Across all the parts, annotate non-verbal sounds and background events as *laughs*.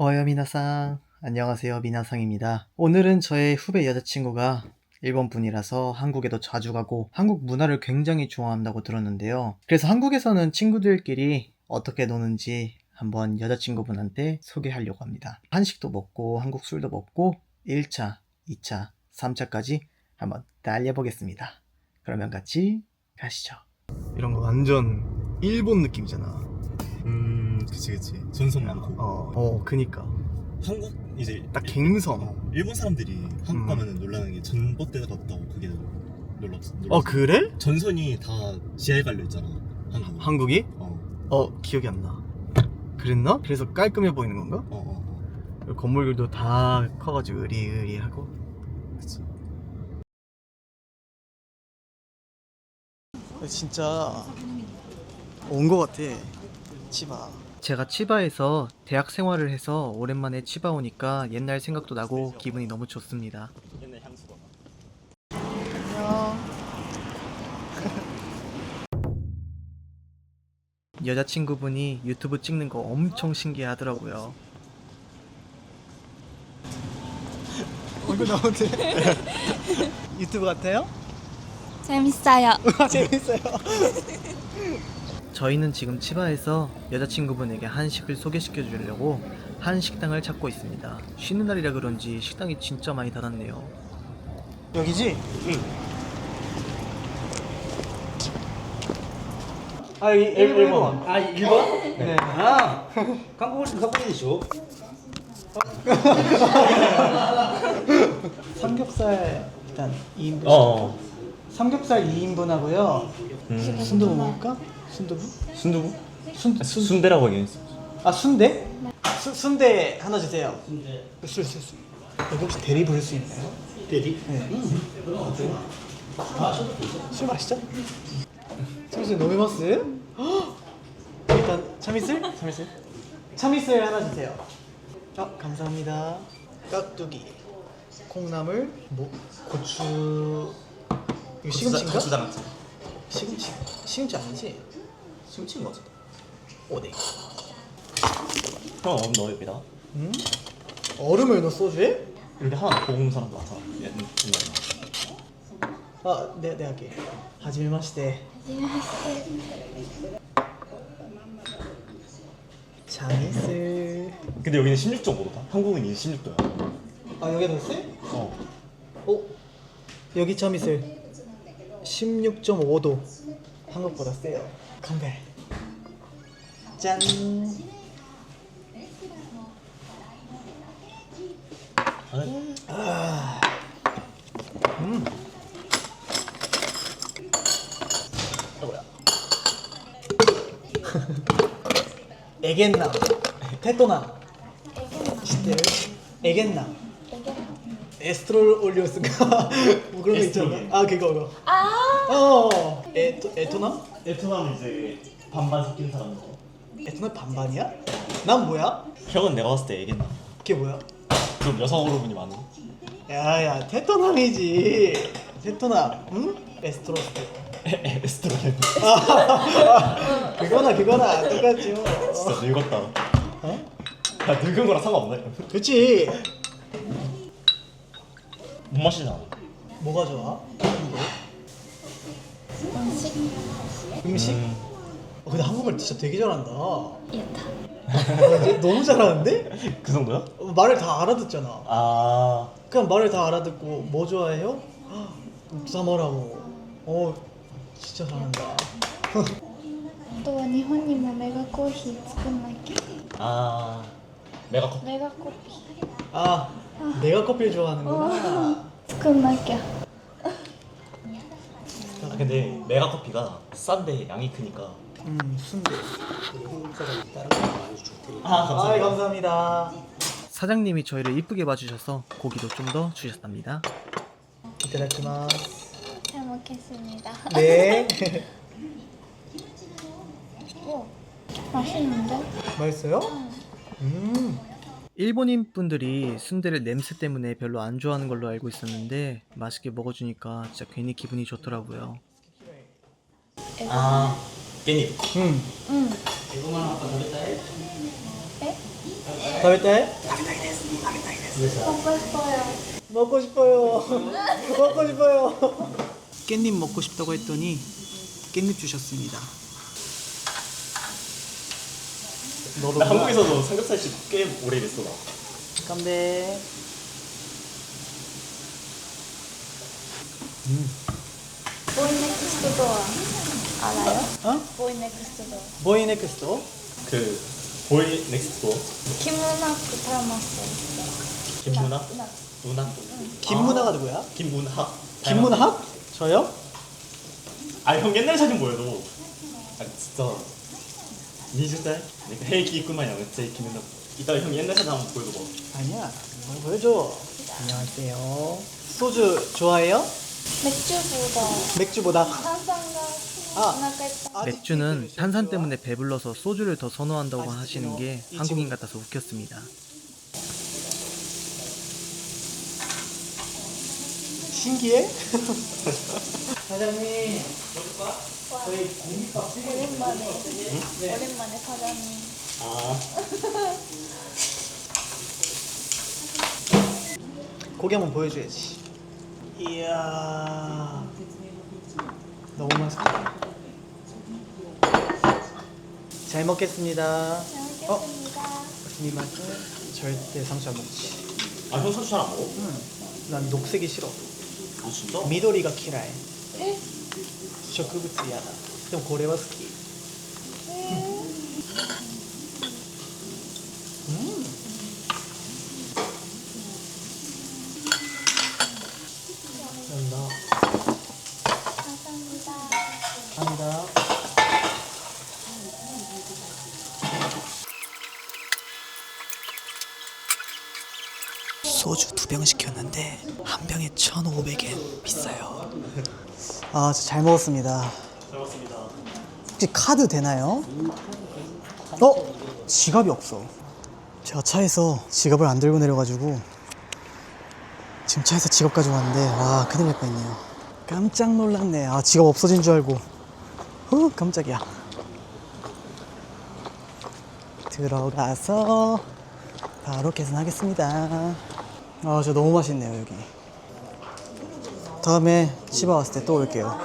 어여 미나상. 안녕하세요 미나상입니다. 오늘은 저의 후배 여자친구가 일본 분이라서 한국에도 자주 가고 한국 문화를 굉장히 좋아한다고 들었는데요. 그래서 한국에서는 친구들끼리 어떻게 노는지 한번 여자친구분한테 소개하려고 합니다. 한식도 먹고 한국 술도 먹고 1차 2차 3차까지 한번 달려보겠습니다. 그러면 같이 가시죠. 이런 거 완전 일본 느낌이잖아. 음, 그치 그치. 전선 많고. 어, 어 그니까 한국 이제 딱 갱성 어, 일본 사람들이 한국 음. 가면은 놀라는 게 전봇대가 없다고 그게 놀랐어. 어 그래? 전선이 다 지하에 갈려 있잖아. 한국. 한국이? 어, 어 기억이 안 나. 그랬나? 그래서 깔끔해 보이는 건가? 어, 어, 어. 건물들도 다 커가지고 으리으리하고. 그치. 진짜 온 거 같아. 치바. 제가 치바에서 대학 생활을 해서 오랜만에 치바 오니까 옛날 생각도 나고 기분이 너무 좋습니다. 옛날 향수가. 안녕. *laughs* 여자친구분이 유튜브 찍는 거 엄청 신기하더라고요. *laughs* 얼굴 나오는데 *laughs* 유튜브 같아요? 재밌어요. 재밌어요. 저희는 지금 치바에서 여자친구분에게 한식을 소개시켜 주려고 한 식당을 찾고 있습니다. 쉬는 날이라 그런지 식당이 진짜 많이 닫았네요. 여기지? 응. 아, 이 1번. 아, 1번? 네. 아, 한국어 되죠. *laughs* 삼겹살 일단 2인분 어. 삼겹살 2인분 하고요 음. 순두부 먹을까? 순두부? 순두부? 순, 순, 순대라고 하긴 아 순대? 수, 순대 하나 주세요 술, 술, 술 여기 혹시 대리 부를 수 있나요? 대리? 네술 마시죠? 참이슬 노미마스? *gasps* 일단 참이슬? 참이슬 참이슬 하나 주세요 아 감사합니다 깍두기 콩나물 뭐 고추 이거 시금치인가? 고추장아찌. 시금치 시금치 아니지? 심친 거지. 오뎅 형, 얼음 넣어 여기다. 음? 얼음을 넣어 소주에? 이렇게 하나 고운 사람 많아. 옛- 옛날에. 아, 네, 네 할게. 하지메마시테. 장이스. 근데 여기는 16.5도다. 한국은 이제 16도야. 아, 여기 넣었어? 어. 어? 여기 참이슬 16.5도. 한국보다 세요. 건배. 짠. 아, 음. 뭐야? *laughs* 에겐남. 테토남. 시테르? 에겐남. 에스트롤 올리오스가 *laughs* 뭐 그런 거 있잖아. 에스트로겐. 아 그거 그거. 아, 어. 에토 에토남? 베트남 이제 반반 섞인 사람 거. 에토남 반반이야? 난 뭐야? 형은 내가 봤을 때 얘기했나? 그게 뭐야? 좀 여성 호르몬이 많은. 야야 테토남이지. 테토남. 응? 에스트로스. 에스트로겐. *laughs* 그거나 그거나 똑같죠. 진짜 늙었다. 어? 야 늙은 거랑 상관없나? 그렇지. 못 마시잖아. 뭐가 좋아? 음식 음식? 음. 어, 근데 한국말 진짜 되게 잘한다. 이다. 어, *laughs* 너무 잘하는데? 그 정도야? 어, 말을 다 알아듣잖아. 아. 그냥 말을 다 알아듣고 뭐 좋아해요? 사마라고. 어 진짜 잘한다. *laughs* あとは日本にもメガコーヒー作んなきゃ。 아. 메가 커피. メガコーヒ 아 내가 커피를 좋아하는구나. ー作んなきゃ。 아, 근데 메가 커피가 싼데 양이 크니까. 음 순대. 아아 감사합니다. 사장님이 저희를 이쁘게 봐주셔서 고기도 좀 더 주셨답니다. 이타다키마스. 잘 먹겠습니다. 네. *laughs* 오, 맛있는데? 맛있어요? 음. 일본인 분들이 순대를 냄새 때문에 별로 안 좋아하는 걸로 알고 있었는데 맛있게 먹어주니까 진짜 괜히 기분이 좋더라고요. 아. 깻잎. 음. うん。 이거만 아까 먹었다 해?え 食べたい 먹고 싶어요. 먹고 *laughs* 싶어요. 먹고 싶어요. 깻잎 먹고 싶다고 했더니 깻잎 주셨습니다. 너도 나 한국에서도 삼겹살집 꽤 오래 일했어 나 건배. 보이 넥스트 도어 알아요? 어? 보이 넥스트 도어. 보이 넥스트. 그 보이 넥스트 김문학도 닮았어요. 김문아? 문학. 문화? 김문화가 누구야? 김문학 김문학? 저요? 아형 옛날 사진 보여도 아 진짜 20살? 내가 헤이키 입구만 양했지 김문학 이따가 형 옛날 사진 한번 보여줘봐 아니야. 뭘 보여줘. 안녕하세요. 소주 좋아해요? 맥주보다 맥주보다. 아. 나가있다. 맥주는 탄산 때문에 배불러서 소주를 더 선호한다고 하시는 게이 한국인. 같아서 웃겼습니다. 신기해? 사장님. 저희 공깃밥 오랜만에 오랜만에 사장님. 아 고기 한번 보여줘야지. 이야. 너무 맛있다. 잘 먹겠습니다. 잘 어? 먹겠습니다. 니 맛은 절대 상추 안 먹지. 아, 형 상추 잘 안 먹어? 난 녹색이 싫어. 아, 진짜? 미도리가 키라해. 저 그거 쓰야다. 좀 고래와 스키. 병 시켰는데 한 병에 1,500엔 비싸요. 아, 진짜 잘 먹었습니다. 잘 먹습니다 혹시 카드 되나요? 어? 지갑이 없어. 제가 차에서 지갑을 안 들고 내려가지고 지금 차에서 지갑 가지고 왔는데 와 큰일 날 뻔했네요. 깜짝 놀랐네. 아 지갑 없어진 줄 알고. 어 깜짝이야. 들어가서 바로 계산하겠습니다. 아 진짜 너무 맛있네요 여기. 다음에 치바 왔을 때 또 올게요.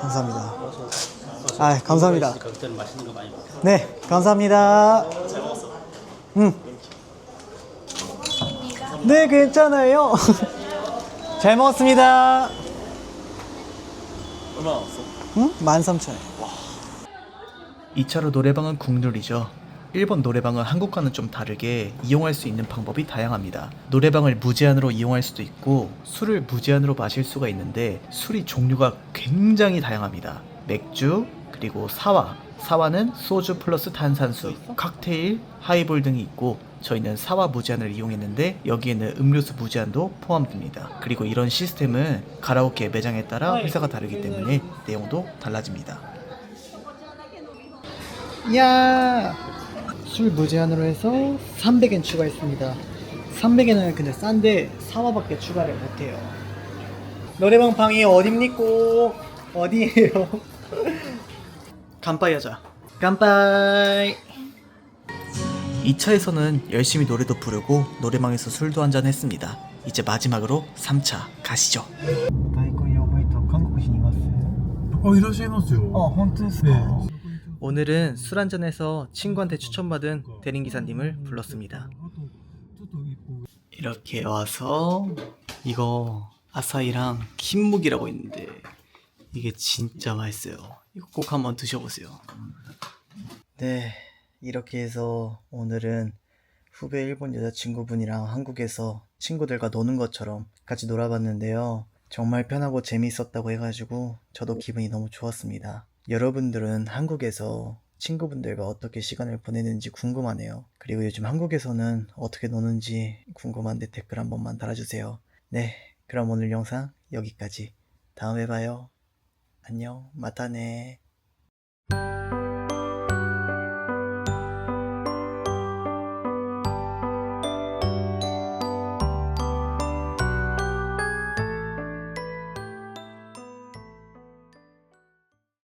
감사합니다. 아, 감사합니다. 네, 감사합니다. 잘 먹었어 응. 네, 괜찮아요. *laughs* 잘 먹었습니다. 얼마 나 왔어? 응? 13,000원. 2차로 노래방은 국룰이죠. 일본 노래방은 한국과는 좀 다르게 이용할 수 있는 방법이 다양합니다. 노래방을 무제한으로 이용할 수도 있고 술을 무제한으로 마실 수가 있는데 술이 종류가 굉장히 다양합니다. 맥주, 그리고 사와. 사와는 소주 플러스 탄산수, 칵테일, 하이볼 등이 있고 저희는 사와 무제한을 이용했는데 여기에는 음료수 무제한도 포함됩니다. 그리고 이런 시스템은 가라오케 매장에 따라 회사가 다르기 때문에 내용도 달라집니다. 야! 술 무제한으로 해서 300엔 추가했습니다. 300엔은 근데 싼데 사와밖에 추가를 못해요. 노래방 방이 어딥니까? 어디에요? 간빠이 하자. 간빠이. 2차에서는 열심히 노래도 부르고 노래방에서 술도 한잔 했습니다. 이제 마지막으로 3차 가시죠. 大根ヨーグルト韓国人いますあいらっしゃいますよあ、本当ですか、 네. 오늘은 술 한잔해서 친구한테 추천받은 대리기사님을 불렀습니다. 이렇게 와서 이거 아사히랑 킨묵이라고 있는데 이게 진짜 맛있어요. 이거 꼭 한번 드셔보세요. 네, 이렇게 해서 오늘은 후배 일본 여자친구분이랑 한국에서 친구들과 노는 것처럼 같이 놀아봤는데요. 정말 편하고 재미있었다고 해가지고 저도 기분이 너무 좋았습니다. 여러분들은 한국에서 친구분들과 어떻게 시간을 보내는지 궁금하네요. 그리고 요즘 한국에서는 어떻게 노는지 궁금한데 댓글 한 번만 달아주세요. 네, 그럼 오늘 영상 여기까지. 다음에 봐요. 안녕, 마타네.